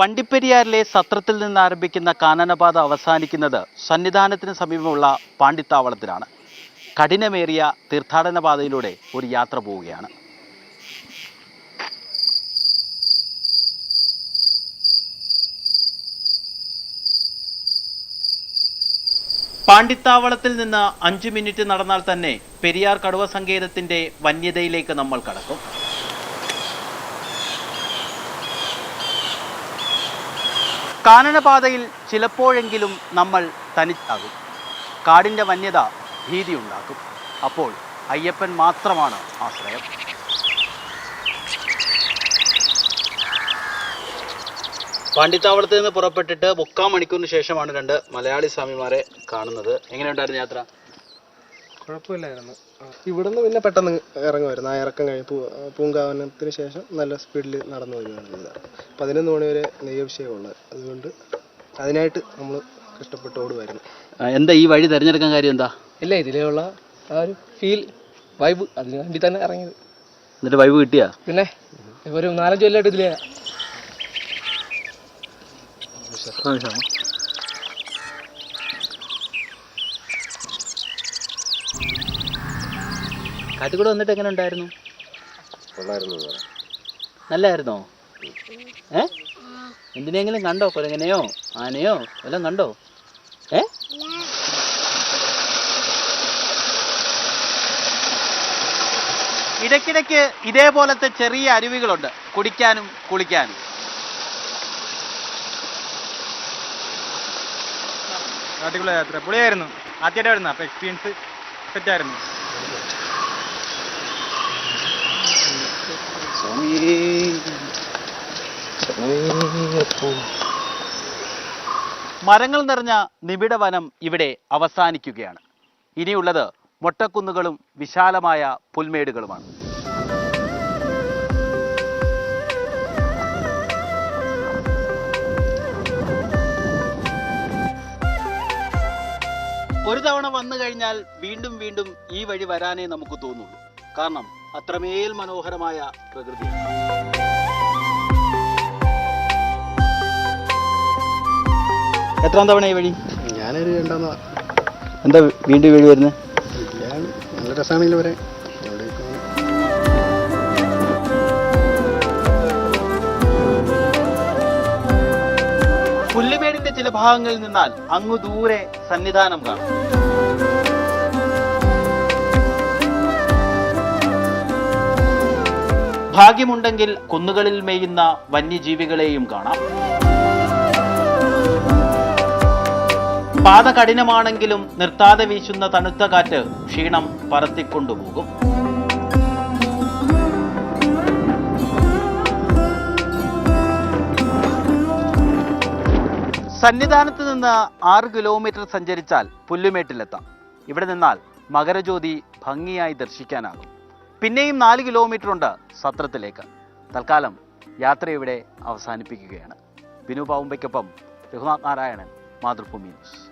വണ്ടിപ്പെരിയാറിലെ സത്രത്തിൽ നിന്ന് ആരംഭിക്കുന്ന കാനനപാത അവസാനിക്കുന്നത് സന്നിധാനത്തിന് സമീപമുള്ള പാണ്ടിത്താവളത്തിലാണ് കഠിനമേറിയ തീർത്ഥാടന പാതയിലൂടെ ഒരു യാത്ര പോവുകയാണ്. പാണ്ടിത്താവളത്തിൽ നിന്ന് അഞ്ചു മിനിറ്റ് നടന്നാൽ തന്നെ പെരിയാർ കടുവ സങ്കേതത്തിന്റെ വന്യതയിലേക്ക് നമ്മൾ കടക്കും. കാനനപാതയിൽ ചിലപ്പോഴെങ്കിലും നമ്മൾ തനിച്ചാകും. കാടിന്റെ വന്യത ഭീതിയുണ്ടാക്കും. അപ്പോൾ അയ്യപ്പൻ മാത്രമാണ് ആശ്രയം. പാണ്ടിത്താവളത്ത് നിന്ന് പുറപ്പെട്ടിട്ട് മുക്കാൽ മണിക്കൂറിന് ശേഷമാണ് രണ്ട് മലയാളി സ്വാമിമാരെ കാണുന്നത്. എങ്ങനെയുണ്ടായിരുന്നു യാത്ര? കുഴപ്പമില്ലായിരുന്നു. ഇവിടുന്ന് പിന്നെ പെട്ടെന്ന് ഇറങ്ങുമായിരുന്നു. ആ ഇറക്കം കഴിഞ്ഞ് പൂങ്കാവനത്തിന് ശേഷം നല്ല സ്പീഡിൽ നടന്നു വരികയാണ് ചെയ്തത്. പതിനൊന്ന് മണി വരെ നെയ്യഭിഷേകമുള്ളത് അതുകൊണ്ട് അതിനായിട്ട് നമ്മൾ കഷ്ടപ്പെട്ട് ഓടുമായിരുന്നു. എന്താ ഈ വഴി തിരഞ്ഞെടുക്കാൻ കാര്യം എന്താ? ഇല്ല ഇതിലുള്ള ആ ഒരു ഫീൽ വൈബ് അതിന് വേണ്ടി തന്നെ ഇറങ്ങിയത്. എന്നിട്ട് വൈബ് കിട്ടിയാ? പിന്നെ ഒരു നാലഞ്ച് കൊല്ലമായിട്ട് ഇതിലേ കാട്ടിക്കൂടെ വന്നിട്ട് എങ്ങനെ ഉണ്ടായിരുന്നു? കൊള്ളായിരുന്നു നല്ലായിരുന്നോ? ഏ? എന്തിനെങ്കിലും കണ്ടോ? കുരങ്ങനെയോ? ആനയോ? എല്ലാം കണ്ടോ? ഏ? ഇടയ്ക്കിടയ്ക്ക് ഇതേപോലത്തെ ചെറിയ അരുവികളുണ്ട്. കുടിക്കാനും കുളിക്കാനും. കാട്ടിക്കുള്ള യാത്ര. പൊളിയായിരുന്നു. ആദ്യമായിട്ട് വരുന്ന അപ്പൊ എക്സ്പീരിയൻസ് സെറ്റായിരുന്നു മരങ്ങൾ നിറഞ്ഞ നിബിഡ വനം ഇവിടെ അവസാനിക്കുകയാണ്. ഇനിയുള്ളത് മൊട്ടക്കുന്നുകളും വിശാലമായ പുൽമേടുകളുമാണ്. ഒരു തവണ വന്നു കഴിഞ്ഞാൽ വീണ്ടും വീണ്ടും ഈ വഴി വരാനേ നമുക്ക് തോന്നുള്ളൂ. കാരണം അത്രമേൽ മനോഹരമായ പ്രകൃതിയാണ്. എത്രാം തവണ ഈ വഴി? ഞാനൊരു രണ്ടാമതാ എന്താ വീണ്ടും വീട് വരുന്നത് നല്ല രസമാണെങ്കിൽ വരെ. പുല്ലുമേടിന്റെ ചില ഭാഗങ്ങളിൽ നിന്നാൽ അങ്ങു ദൂരെ സന്നിധാനം കാണും. ഭാഗ്യമുണ്ടെങ്കിൽ കുന്നുകളിൽ മേയുന്ന വന്യജീവികളെയും കാണാം. പാത കഠിനമാണെങ്കിലും നിർത്താതെ വീശുന്ന തണുത്ത കാറ്റ് ക്ഷീണം പറത്തിക്കൊണ്ടുപോകും. സന്നിധാനത്ത് നിന്ന് ആറ് കിലോമീറ്റർ സഞ്ചരിച്ചാൽ പുല്ലുമേട്ടിലെത്താം. ഇവിടെ നിന്നാൽ മകരജ്യോതി ഭംഗിയായി ദർശിക്കാനാകും. പിന്നെയും നാല് കിലോമീറ്റർ ഉണ്ട് സത്രത്തിലേക്ക്. തൽക്കാലം യാത്ര ഇവിടെ അവസാനിപ്പിക്കുകയാണ്. ബിനു പാവുമ്പയ്ക്കൊപ്പം രഘുനാഥ് നാരായണൻ madrucomilos